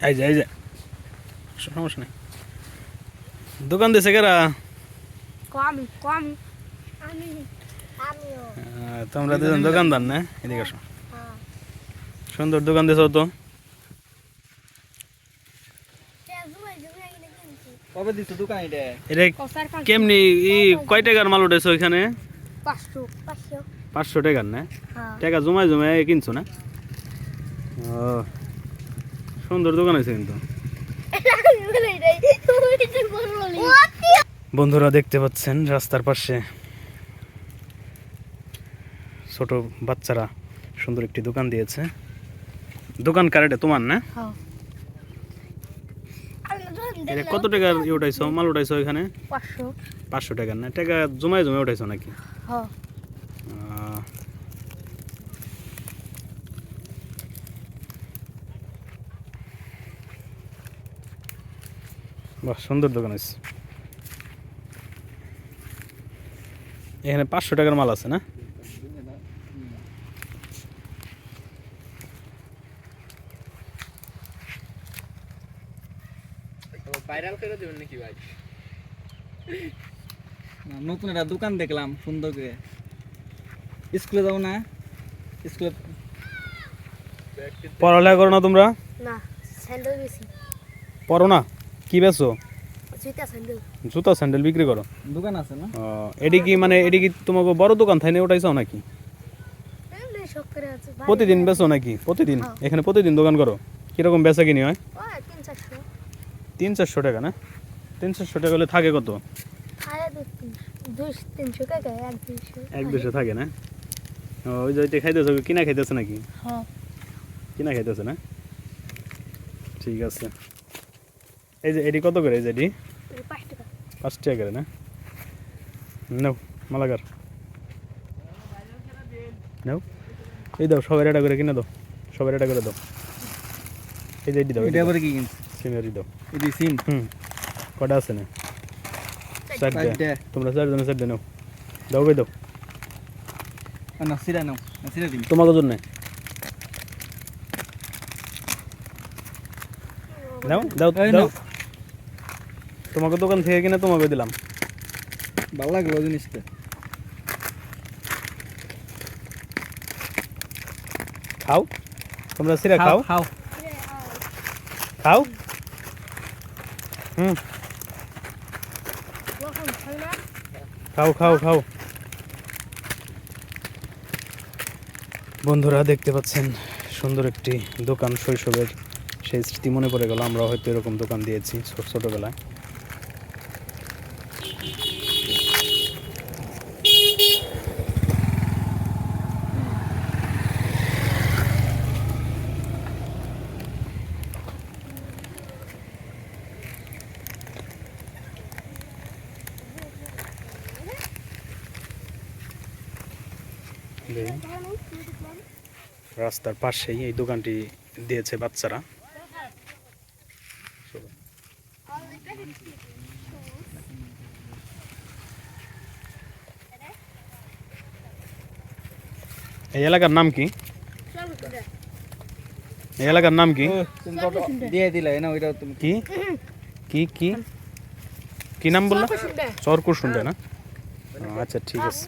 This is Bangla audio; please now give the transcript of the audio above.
এই যে এই যে। সমস্যা নেই। দোকান দিছে কেরা? কম কম। আমি তোমরা দুজন দোকানদার না? এদিকে আসো। হ্যাঁ। সুন্দর দোকান দিছো তো। পাঁচ কেমনি ই কয় টাকার মাল উঠেছো ওইখানে? পাঁচশো। টাকার না? হ্যাঁ। টাকা জমায় জমায় কিনছো না? ও। সুন্দর দোকান আছে কিন্তু। বন্ধুরা দেখতে পাচ্ছেন রাস্তার পাশে ছোট বাচ্চারা সুন্দর একটি দোকান দিয়েছে। দোকান কার এটা? তোমার না? এটা কত টাকার ই উঠাইছো? মাল উঠাইছো এখানে? পাঁচশো। পাঁচশো টাকার না? টাকা জমায় জমায় উঠাইছো নাকি? হ্যাঁ। বাহ সুন্দর দোকান আছে এখানে পাঁচশো টাকার মাল আছে না? ভাইরাল করে দেবেন নাকি ভাই? নতুন একটা দোকান দেখলাম সুন্দর করে। স্কুলে যাও না? স্কুলে পড়ালেখা করো না তোমরা? না স্যান্ডেল বেশি পড়ো না? কি বেচো? জুতা স্যান্ডেল। বিক্রি করো? দোকান আছে না? এডি কি মানে এডি কি তোমাকে বড় দোকান থাই না ওটাইছো নাকি প্রতিদিন বেচো নাকি? প্রতিদিন। এখানে প্রতিদিন দোকান করো? কীরকম বেচা কিনি হয়? তিন চারশো। টাকা না? তিন চারশো টাকা হলে থাকে কত? তিনশো। টাকা এক দুশো থাকে না? ওই যে ওইটা খাইতেছো কিনা খাইতেছে নাকি? হ্যাঁ। কিনা খাইতেছে না? ঠিক আছে। এই যে এডি কত করে? এই যে এই পাঁচ টাকা। করে না? নাও মালাগার নাও। এই দাও সবাই এটা করে কিনে দাও। সবাই এটা করে দাও। এই যে এডি দাও এটা আবার কি সিনারি দাও। এটি সিম? হুম। কটা আছে না? চারটে। তোমরা চারজনে চারটে নাও। দাও ভাই দাও। না সিরা নাও। সিরা দিন তোমাকে জন্য। দাও দাও দাও। তোমাকে দোকান থেকে কিনে তোমাকে দিলাম। ভালো লাগল জিনিসটা। খাও। তোমরা সিরা খাও। খাও। খাও। হুম। খাও খাও খাও। বন্ধুরা দেখতে পাচ্ছেন সুন্দর একটি দোকান শৈশবের সেই স্মৃতি মনে পড়ে গেল আমরা হয়তো এরকম দোকান দিয়েছি ছোট ছোটবেলায়। রাস্তার পাশেই এই দোকানটি দিয়েছে বাচ্চারা। এই এলাকার নাম কি? এই এলাকার নাম কি? দিয়ে দিলে না ওইটা তুমি কি? কি কি? কি নাম বললা? চরকুর শুনবে না? আচ্ছা ঠিক আছে।